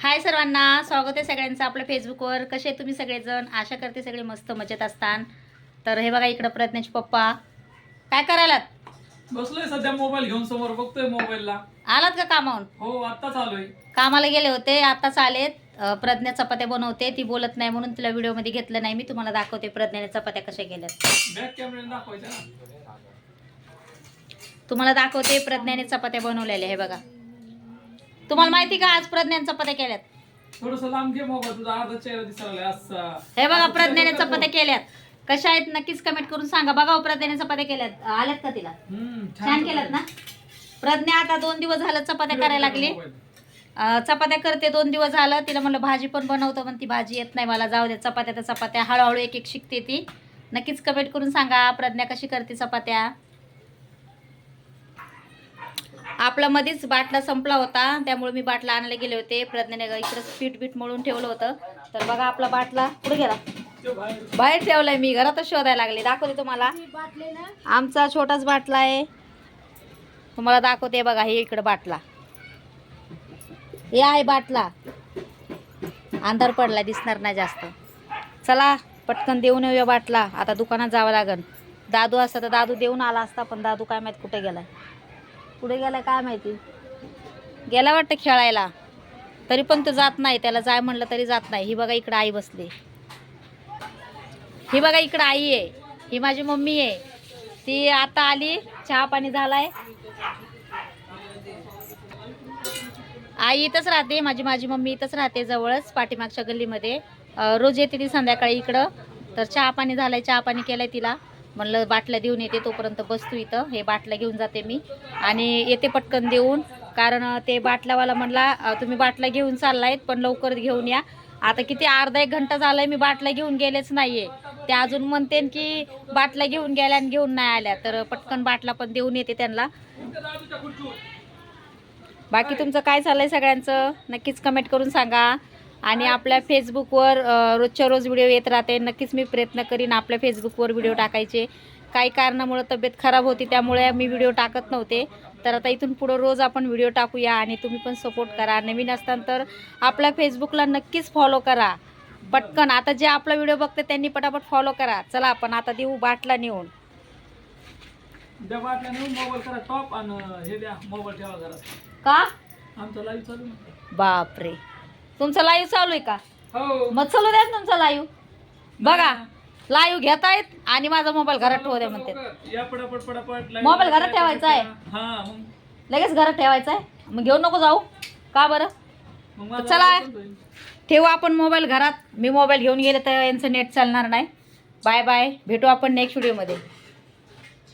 हाय सर्वांना स्वागत आहे सगळ्यांचं आपल्या फेसबुकवर कसे आहे तुम्ही सगळेजण? आशा करते सगळे मस्त मजेत असतान. तर हे बघा इकडं प्रज्ञाचे पप्पा. काय करायलात? बसलोय सध्या मोबाईल घेऊन समोर. बघतोय मोबाईलला आलात का कामावून? हो आत्ताच आलोय कामाला गेले होते आताच आलेत. अं, प्रज्ञा चपात्या बनवते. ती बोलत नाही म्हणून तिला व्हिडिओमध्ये घेतलं नाही. मी तुम्हाला दाखवते प्रज्ञाने चपात्या कशा केल्यात. बॅक कॅमेऱ्याने दाखवायच्या ना? तुम्हाला दाखवते प्रज्ञाने चपात्या बनवलेल्या हे बघा. तुम्हाला माहिती का आज प्रज्ञाने चपात्या केल्यात? थोडस लांब घे मोबाईल तुझा अर्धा चेहरा दिसायला असा. हे बघा प्रज्ञाने चपात्या केल्यात. कशा आहेत नक्कीच कमेंट करून सांगा. बघा हो, प्रज्ञाने चपात्या केल्यात. आल्यात का तिला? हम्म, छान केल्यात. ना? प्रज्ञा आता दोन दिवस झालं चपात्या करायला लागली. मोबाईल. अं, चपात्या करते दोन दिवस झालं. तिला म्हणलं भाजी पण बनवतो पण ती भाजी येत नाही. मला जाऊ दे चपात्या तर चपात्या. हळूहळू एक एक शिकते ती. नक्कीच कमेंट करून सांगा प्रज्ञा कशी करते चपात्या? आपला मध्येच बाटला संपला होता. त्यामुळे मी बाटला आणायला गेले होते. प्रज्ञाने इकडं पीठ बीठ मळून ठेवलं होतं. तर बघा आपला बाटला पुढे गेला? बाहेर ठेवलाय मी. घरातच शोधायला लागले. दाखवते तुम्हाला. आमचा छोटाच बाटला आहे. तुम्हाला दाखवते बघा हे इकडं बाटला. हे आहे बाटला. अंधार पडला दिसणार नाही जास्त. चला पटकन देऊन येऊया बाटला. आता दुकानात जावं लागन. दादू असता तर दादू देऊन आला असता पण दादू काय माहीत कुठे गेलाय. कुठे गेलाय काय माहिती? गेला वाटतं खेळायला. तरी पण तो जात नाही त्याला जाय म्हणलं तरी जात नाही. ही बघा इकडं आई बसली. ही बघा इकडं आई आहे. ही माझी मम्मी आहे. ती आता आली चहा पाणी झालाय. आई इथंच राहते माझी माझी मम्मी इथंच राहते जवळच पाठीमागच्या गल्लीमध्ये. रोज येते ती संध्याकाळी इकडं. तर चहा पाणी झालाय चहा पाणी केलंय तिला. म्हणलं बाटल्या देऊन येते तोपर्यंत बसतो इथं. हे बाटल्या घेऊन जाते मी. आणि येते पटकन देऊन. कारण ते बाटल्यावाला म्हणला तुम्ही बाटल्या घेऊन चाललायत पण लवकर घेऊन या. आता किती अर्धा एक घंटा झालाय मी बाटल्या घेऊन गेलेच नाहीये. ते अजून म्हणते की बाटल्या घेऊन गेल्या आणि घेऊन नाही आल्या. तर पटकन बाटला पण देऊन येते त्यांना. बाकी तुमचं काय चाललंय सगळ्यांचं? नक्कीच कमेंट करून सांगा. आणि आपल्या फेसबुकवर रोजच्या रोज व्हिडिओ येत राहते. नक्कीच मी प्रयत्न करीन आपल्या फेसबुकवर व्हिडिओ टाकायचे. काही कारणामुळे तब्येत खराब होती त्यामुळे मी व्हिडिओ टाकत नव्हते. तर आता इथून पुढं रोज आपण व्हिडिओ टाकूया आणि तुम्ही पण सपोर्ट करा. नवीन असताना तर आपल्या फेसबुकला नक्कीच फॉलो करा. पटकन. आता जे आपला व्हिडिओ बघते त्यांनी पटापट फॉलो करा. चला आपण आता देऊ बाटला नेऊन. का. बापरे. तुमचं लाईव्ह चालू आहे का? हो. मग चालू द्या ना तुमचा लाईव्ह. बघा लाईव्ह घेतायत आणि माझा मोबाईल घरात ठेवू द्या म्हणते. या पटापट पटापट. live मोबाईल घरात ठेवायचा आहे. हा मग. लगेच घरात ठेवायचा आहे. मग घेऊन नको जाऊ. का बरं? मग माझा चला. ठेवू आपण मोबाईल घरात. मी मोबाईल घेऊन गेले तर यांचं नेट चालणार नाही. Bye bye. भेटू आपण नेक्स्ट व्हिडिओमध्ये